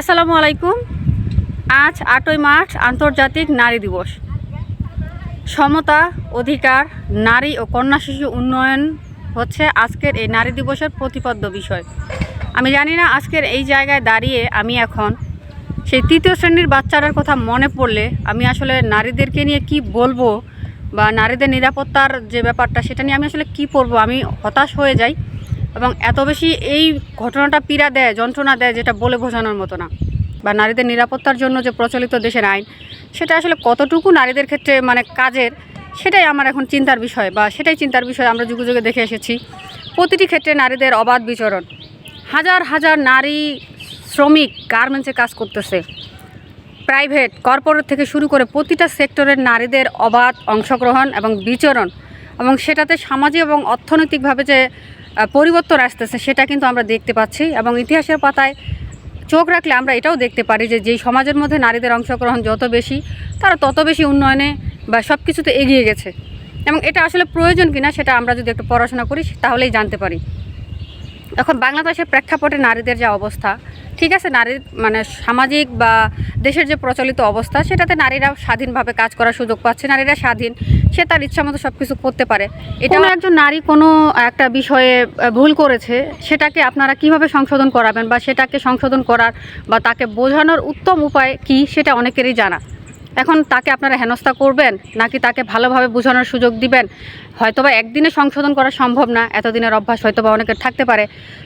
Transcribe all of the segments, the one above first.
আসসালামু আলাইকুম। আজ আটই মার্চ, আন্তর্জাতিক নারী দিবস। সমতা, অধিকার, নারী ও কন্যা শিশু উন্নয়ন হচ্ছে আজকের এই নারী দিবসের প্রতিপাদ্য বিষয়। আমি জানি না আজকের এই জায়গায় দাঁড়িয়ে আমি এখন সেই তৃতীয় শ্রেণির বাচ্চাটার কথা মনে পড়লে আমি আসলে নারীদেরকে নিয়ে কি বলব বা নারীদের নিরাপত্তার যে ব্যাপারটা সেটা নিয়ে আমি আসলে কি করব আমি হতাশ হয়ে যাই। এবং এত বেশি এই ঘটনাটা পীড়া দেয়, যন্ত্রণা দেয় যেটা বলে বোঝানোর মতো না। বা নারীদের নিরাপত্তার জন্য যে প্রচলিত দেশের আইন, সেটা আসলে কতটুকু নারীদের ক্ষেত্রে মানে কাজের, সেটাই আমার এখন চিন্তার বিষয় বা সেটাই চিন্তার বিষয় আমরা যুগে যুগে দেখে এসেছি। প্রতিটি ক্ষেত্রে নারীদের অবাধ বিচরণ। হাজার হাজার নারী শ্রমিক গার্মেন্টসে কাজ করতেছে। প্রাইভেট, কর্পোরেট থেকে শুরু করে প্রতিটা সেক্টরের নারীদের অবাধ অংশগ্রহণ এবং বিচরণ এবং সেটাতে সামাজিক এবং অর্থনৈতিকভাবে যে পরিবর্তন আসতেছে, সেটা কিন্তু আমরা দেখতে পাচ্ছি। এবং ইতিহাসের পাতায় চোখ রাখলে আমরা এটাও দেখতে পারি যে, যেই সমাজের মধ্যে নারীদের অংশগ্রহণ যত বেশি, তারা তত বেশি উন্নয়নে বা সব কিছুতে এগিয়ে গেছে। এবং এটা আসলে প্রয়োজন কিনা, সেটা আমরা যদি একটু পড়াশোনা করি, তাহলেই জানতে পারি। এখন বাংলাদেশের প্রেক্ষাপটে নারীদের যে অবস্থা, ঠিক আছে? নারীর মানে সামাজিক বা দেশের যে প্রচলিত অবস্থা, সেটাতে নারীরা স্বাধীনভাবে কাজ করার সুযোগ পাচ্ছে। নারীরা স্বাধীন, সে তার ইচ্ছা মতো সব কিছু করতে পারে। এটা একজন নারী কোনো একটা বিষয়ে ভুল করেছে, সেটাকে আপনারা কীভাবে সংশোধন করাবেন বা সেটাকে সংশোধন করার বা তাকে বোঝানোর উত্তম উপায় কি, সেটা অনেকেরই জানা। এখন তাকে আপনারা হেনস্থা করবেন নাকি তাকে ভালোভাবে বোঝানোর সুযোগ দিবেন? হয়তোবা একদিনে সংশোধন করা সম্ভব না, এতদিনের অভ্যাস হয়তোবা অনেকের থাকতে পারে।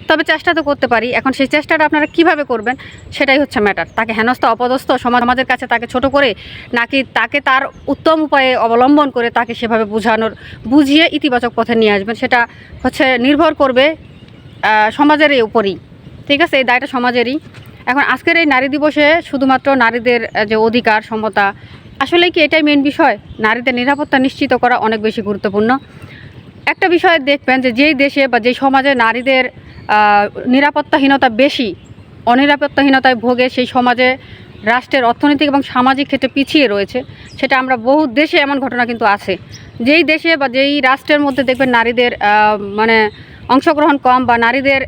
তবে চেষ্টা তো করতে পারি। এখন সেই চেষ্টাটা আপনারা কীভাবে করবেন সেটাই হচ্ছে ম্যাটার তাকে হেনস্থা, অপদস্থ সমাজ সমাজের কাছে তাকে ছোট করে নাকি তাকে তার উত্তম উপায়ে অবলম্বন করে তাকে সেভাবে বোঝানোর, বুঝিয়ে ইতিবাচক পথে নিয়ে আসবেন, সেটা হচ্ছে নির্ভর করবে সমাজের উপরই। ঠিক আছে? এই দায়টা সমাজেরই। এখন আজকের এই নারী দিবসে শুধুমাত্র নারীদের যে অধিকার, সমতা, আসলে কি এটাই মেন বিষয়? নারীদের নিরাপত্তা নিশ্চিত করা অনেক বেশি গুরুত্বপূর্ণ। একটা বিষয় দেখবেন যে যেই দেশে বা যেই সমাজে নারীদের নিরাপত্তাহীনতা বেশি, অনিরাপত্তাহীনতায় ভোগে সেই সমাজে রাষ্ট্রের অর্থনৈতিক এবং সামাজিক ক্ষেত্রে পিছিয়ে রয়েছে, সেটা আমরা বহু দেশে এমন ঘটনা কিন্তু আছে। যেই দেশে বা যেই রাষ্ট্রের মধ্যে দেখবেন নারীদের মানে অংশগ্রহণ কম বা নারীদের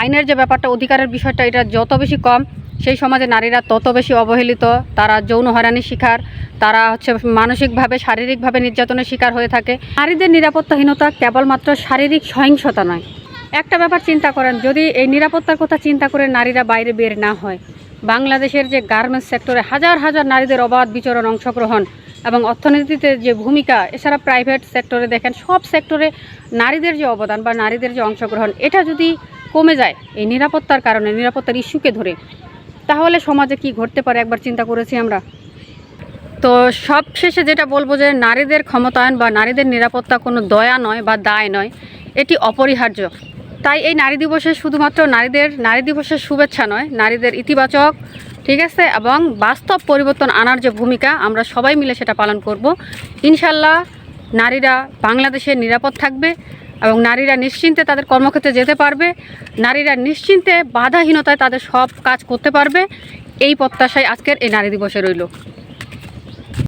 আইনের যে ব্যাপারটা, অধিকারের বিষয়টা, এটা যত বেশি কম, সেই সমাজে নারীরা তত বেশি অবহেলিত। তারা যৌন হয়রানির শিকার। তারা হচ্ছে মানসিকভাবে, শারীরিকভাবে নির্যাতনের শিকার হয়ে থাকে। নারীদের নিরাপত্তাহীনতা কেবলমাত্র শারীরিক সহিংসতা নয়। একটা ব্যাপার চিন্তা করেন, যদি এই নিরাপত্তার কথা চিন্তা করে নারীরা বাইরে বের না হয়, বাংলাদেশের যে গার্মেন্টস সেক্টরে হাজার হাজার নারীদের অবাধ বিচরণ অংশগ্রহণ এবং অর্থনীতিতে যে ভূমিকা, এছাড়া প্রাইভেট সেক্টরে দেখেন, সব সেক্টরে নারীদের যে অবদান বা নারীদের যে অংশগ্রহণ, এটা যদি কমে যায় এই নিরাপত্তার কারণে, নিরাপত্তার ইস্যুকে ধরে। তাহলে সমাজে কি ঘটতে পারে একবার চিন্তা করেছি আমরা। তো সব শেষে যেটা বলব যে নারীদের ক্ষমতায়ন বা নারীদের নিরাপত্তা কোনো দয়া নয় বা দায় নয়, এটি অপরিহার্য। তাই এই নারী দিবসে শুধুমাত্র নারীদের, নারী দিবসের শুভেচ্ছা নয়, নারীদের ইতিবাচক, ঠিক আছে, এবং বাস্তব পরিবর্তন আনার যে ভূমিকা আমরা সবাই মিলে সেটা পালন করব। ইনশাল্লাহ নারীরা বাংলাদেশে নিরাপদ থাকবে। এবং নারীরা নিশ্চিন্তে তাদের কর্মক্ষেত্রে যেতে পারবে, নারীরা নিশ্চিন্তে বাধাহীনতায় তাদের সব কাজ করতে পারবে। এই প্রত্যাশায় আজকের এই নারী দিবসে রইল।